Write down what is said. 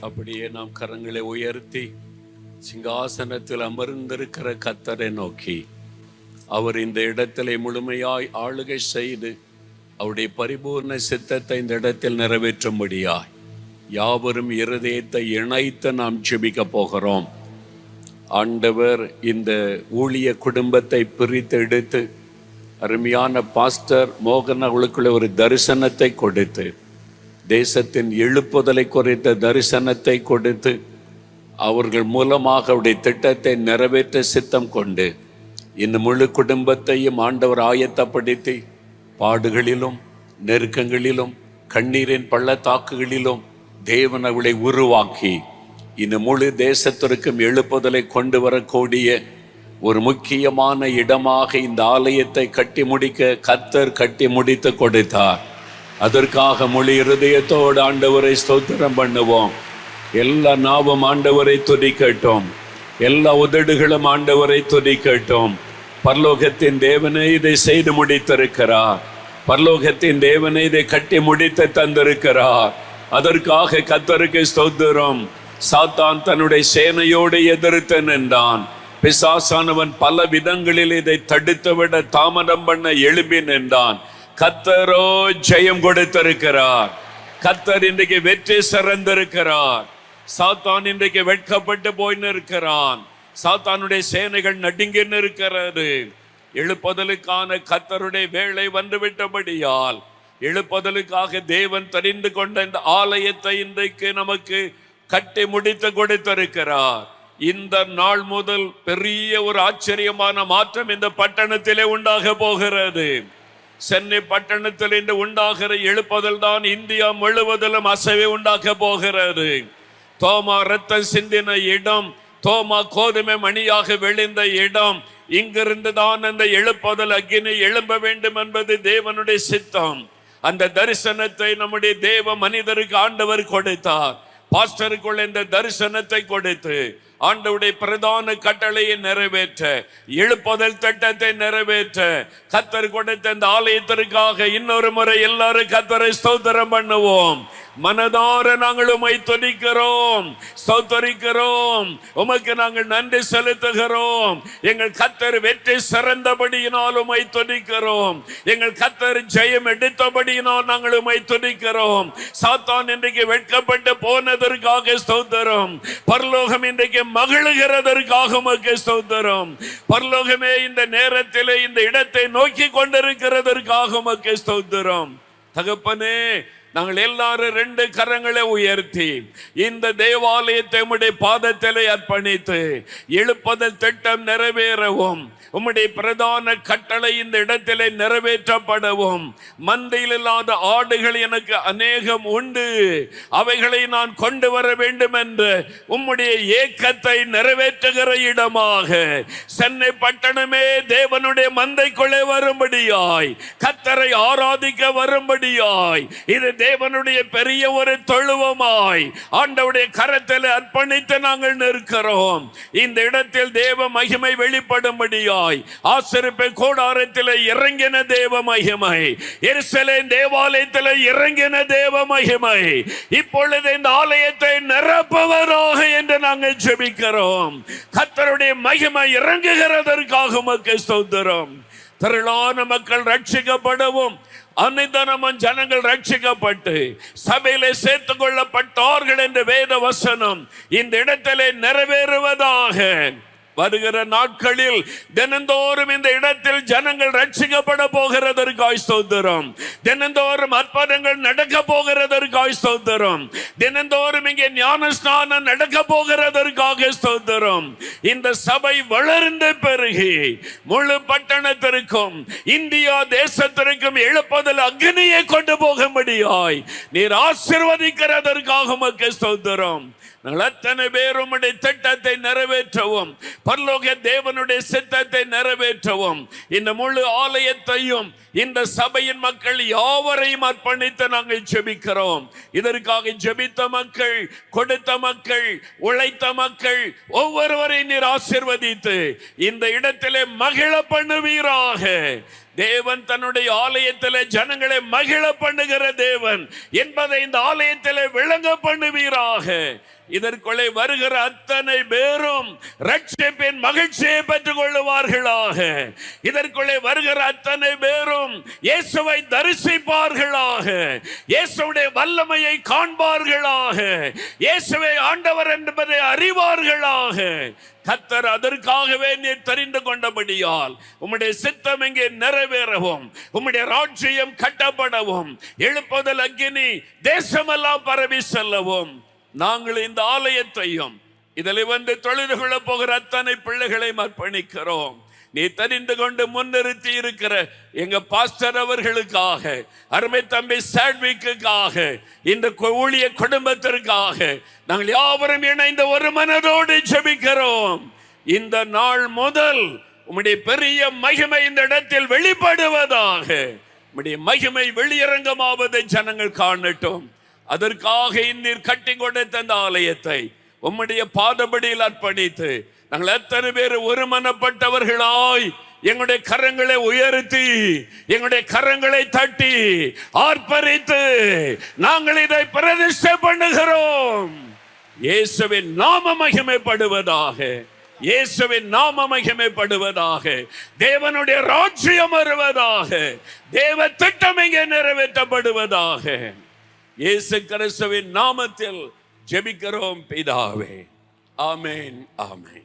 அப்படியே நாம் கரங்களை உயர்த்தி சிங்காசனத்தில் அமர்ந்திருக்கிற கத்தரை நோக்கி அவர் இந்த இடத்திலே முழுமையாய் ஆளுகை செய்து அவருடைய பரிபூர்ண சித்தத்தை இந்த இடத்தில் நிறைவேற்றும்படியாய் யாவரும் இருதயத்தை இணைத்து நாம் ஜெபிக்க போகிறோம். ஆண்டவர் இந்த ஊழிய குடும்பத்தை பிரித்து எடுத்து அருமையான பாஸ்டர் மோகன் அவளுக்குள்ள ஒரு தரிசனத்தை கொடுத்து தேசத்தின் எழுப்புதலை குறித்த தரிசனத்தை கொடுத்து அவர்கள் மூலமாக அவருடைய திட்டத்தை நிறைவேற்ற சித்தம் கொண்டு இந்த முழு குடும்பத்தையும் ஆண்டவர் ஆயத்தப்படுத்தி பாடுகளிலும் நெருக்கங்களிலும் கண்ணீரின் பள்ளத்தாக்குகளிலும் தேவன் அவளை உருவாக்கி இந்த முழு தேசத்திற்கும் எழுப்புதலை கொண்டு வரக்கூடிய ஒரு முக்கியமான இடமாக இந்த ஆலயத்தை கட்டி முடிக்க கத்தர் கட்டி முடித்து கொடுத்தார். அதற்காக மொழி இருதயத்தோடு ஆண்டவரை ஸ்தோத்திரம் பண்ணுவோம். எல்லா நாவும் ஆண்டவரை துதிக்கட்டும். எல்லா உதடுகளும் ஆண்டவரை துதிக்கட்டும். பரலோகத்தின் தேவனை இதை செய்து முடித்திருக்கிறார். பரலோகத்தின் தேவனை இதை கட்டி முடித்து தந்திருக்கிறார். அதற்காக கத்தருக்கு ஸ்தோத்திரம். சாத்தான் தன்னுடைய சேனையோடு எதிர்த்து நின்றான். பிசாசானவன் பல விதங்களில் இதை தடுத்துவிட தாமதம் பண்ண எழும்பி நின்றான். கத்தரோ ஜெயம் கொடுத்திருக்கிறார். கத்தர் இன்றைக்கு வெற்றி சிறந்திருக்கிறார். சாத்தான் இன்றைக்கு வெட்கப்பட்டு போயின்னு இருக்கிறான் சாத்தானுடைய சேனைகள் நடுங்கி இருக்கிறது எழுப்புதலுக்கான கத்தருடைய வேலை வந்துவிட்டபடியால் எழுப்புதலுக்காக தேவன் தெரிந்து கொண்ட இந்த ஆலயத்தை இன்றைக்கு நமக்கு கட்டி முடித்து கொடுத்திருக்கிறார். இந்த நாள் முதல் பெரிய ஒரு ஆச்சரியமான மாற்றம் இந்த பட்டணத்திலே உண்டாக போகிறது. சென்னை பட்டணத்தில் இன்று உண்டாகிற எழுப்புதல் தான் இந்தியா முழுவதிலும் அசைவை உண்டாக்க போகிறது. தோமா ரத்தம் சிந்தின இடம் தோமா கோதுமை மணியாக விழுந்த இடம் இங்கிருந்து தான் அந்த எழுப்புதல் அக்னி எழும்ப வேண்டும் என்பது தேவனுடைய சித்தம். அந்த தரிசனத்தை நம்முடைய தேவ மனிதருக்கு ஆண்டவர் கொடுத்தார். பாஸ்டருக்குள் இந்த தரிசனத்தை கொடுத்து ஆண்டவுடைய பிரதான கட்டளையை நிறைவேற்ற எழுப்புதல் திட்டத்தை நிறைவேற்ற கத்தர் கொடுத்த இந்த ஆலயத்திற்காக இன்னொரு முறை எல்லாரும் கத்தரை ஸ்தோத்திரம் பண்ணுவோம். மனதார நாங்கள் உமை துதிக்கிறோம் ஸ்தோத்தரிக்கிறோம். உமக்கு நாங்கள் நன்றி செலுத்துகிறோம். எங்கள் கத்தர் வெற்றி சிறந்தபடியினால் உமை துதிக்கிறோம். எங்கள் கத்தர் ஜெயம் எடுத்தபடியினால் நாங்கள் உமை துதிக்கிறோம். சாத்தான் இன்றைக்கு வெட்கப்பட்டு போனதற்காக ஸ்தோத்திரம். பரலோகம் இன்றைக்கு மகிழ்கிறதற்காக உமக்கு ஸ்தோத்திரம். பரலோகமே இந்த நேரத்திலே இந்த இடத்தை நோக்கி கொண்டிருக்கிறதற்காக உமக்கு ஸ்தோத்திரம். தகப்பனே நாங்கள் எல்லாரும் ரெண்டு கரங்களை உயர்த்தி இந்த தேவாலயத்தை உம்முடைய பாதத்திலே அர்ப்பணித்து எழுப்பதல் திட்டம் நிறைவேறவும் உம்முடைய பிரதான கட்டளை இந்த இடத்திலே நிறைவேற்றப்படவும். மந்தையில் இல்லாத ஆடுகள் எனக்கு அநேகம் உண்டு. அவைகளை நான் கொண்டு வர வேண்டும் என்று உம்முடைய ஏக்கத்தை நிறைவேற்றுகிற இடமாக சென்னை பட்டணமே தேவனுடைய மந்தைக்குள்ளே வரும்படியாய் கத்தரை ஆராதிக்க வரும்படியாய் இது தேவனுடைய பெரிய ஒரு தொழுவமாய் ஆண்டவுடைய கரத்தில் அர்ப்பணித்து நாங்கள் நிற்கிறோம். இந்த இடத்தில் தேவ மகிமை வெளிப்படும்படியாய் ஆசிரிப்பை கூடாரத்தில் இறங்கின தேவ மகிமை எரிசலை தேவாலயத்தில் இறங்கின தேவ மகிமை இப்பொழுது இந்த ஆலயத்தை நிரப்புவராக என்று நாங்கள் ஜெபிக்கிறோம். கத்தருடைய மகிமை இறங்குகிறதற்காக மக்கள் ஸ்தோத்திரம். திரளான மக்கள் ரட்சிக்கப்படவும். அனைத்தனமும் ஜனங்கள் ரட்சிக்கப்பட்டு சபையிலே சேர்த்து கொள்ளப்பட்டார்கள் என்ற வேத வசனம் இந்த இடத்திலே நிறைவேறுவதாக. வருகிற நாட்களில் தினந்தோறும் இந்த இடத்தில் ஜனங்கள் ரட்சிக்கப்பட போகிறதற்காய் ஸ்தோத்திரம். தினந்தோறும் அற்புதங்கள் நடக்க போகிறதற்காய் ஸ்தோத்திரம். தினந்தோறும் இங்கே ஞான ஸ்நானம் நடக்க போகிறதற்காக ஸ்தோத்திரம். இந்த சபை வளர்ந்து பெருகி முழு பட்டணத்திற்கும் இந்தியா தேசத்திற்கும் எழுப்பதில் அக்னியை கொண்டு போக முடியாய் நீர் ஆசிர்வதிக்கிறதற்காக மக்கள் ஸ்தோத்திரம். நாங்கள் அத்தனை பேரும் திட்டத்தை நிறைவேற்றவும் பரலோக தேவனுடைய சித்தத்தை நிறைவேற்றவும் இந்த முழு ஆலயத்தையும் இந்த சபையின் மக்கள் யாவரையும் அர்ப்பணித்து நாங்கள் ஜெபிக்கிறோம். இதற்காக ஜெபித்த மக்கள் கொடுத்த மக்கள் உழைத்த மக்கள் ஒவ்வொருவரையும் நீர் ஆசிர்வதித்து இந்த இடத்திலே மகிழ பண்ணுவீராக. தேவன் தன்னுடைய ஆலயத்தில் ஜனங்களை மகிழ பண்ணுகிற தேவன் என்பதை இந்த ஆலயத்தில் விளங்க பண்ணுவீராக. இதற்குள்ளே வருகிற அத்தனை பேரும் ரட்சிப்பின் மகிழ்ச்சியை பெற்றுக் கொள்ளுவார்களாக இதற்குள்ளே வருகிற அத்தனை பேரும் இயேசுவை தரிசிப்பார்களாக. இயேசுடைய வல்லமையை காண்பார்களாக. இயேசுவை ஆண்டவர் என்பதை அறிவார்களாக. கத்தர் அதற்காகவே நீர் தெரிந்து கொண்டபடியால் உம்முடைய சித்தம் இங்கே நிறைவேறவும் உம்முடைய ராஜ்யம் கட்டப்படவும் எழுப்புதல் அக்கினி தேசமெல்லாம் பரவி செல்லவும். நாங்கள் இந்த ஆலயத்தையும் இதில் வந்து தொழில் கொள்ள போகிற அத்தனை பிள்ளைகளை அர்ப்பணிக்கிறோம். நீ தெரிந்து கொண்டு முன்னிறுத்தி இருக்கிற எங்க பாஸ்டர் அவர்களுக்காக அருமை தம்பி சாட்விக்குக்காக இந்த ஊழிய குடும்பத்திற்காக நாங்கள் யாவரும் இணைந்த ஒரு மனதோடு ஜெபிக்கிறோம். இந்த நாள் முதல் உம்முடைய பெரிய மகிமை இந்த இடத்தில் வெளிப்படுவதாக உம்முடைய மகிமை வெளியரங்கமாவதை ஜனங்கள் காணட்டும். அதற்காக இந்நீர் கட்டி கொண்டு தந்த ஆலயத்தை உம்முடைய பாதபடியில் அர்ப்பணித்து நாங்கள் எத்தனை பேர் ஒருமனப்பட்டவர்களாய் எங்களுடைய கரங்களை உயர்த்தி எங்களுடைய கரங்களை தட்டி ஆர்ப்பரித்து நாங்கள் இதை பிரதிஷ்டை பண்ணுகிறோம். இயேசுவின் நாம மகிமைப்படுவதாக இயேசுவின் நாம மகிமைப்படுவதாக தேவனுடைய ராஜ்யம் வருவதாக தேவ திட்டம் இங்கே நிறைவேற்றப்படுவதாக. இயேசு கிறிஸ்துவின் நாமத்தில் ஜெபிக்கிறோம் பிதாவே. ஆமென் ஆமென்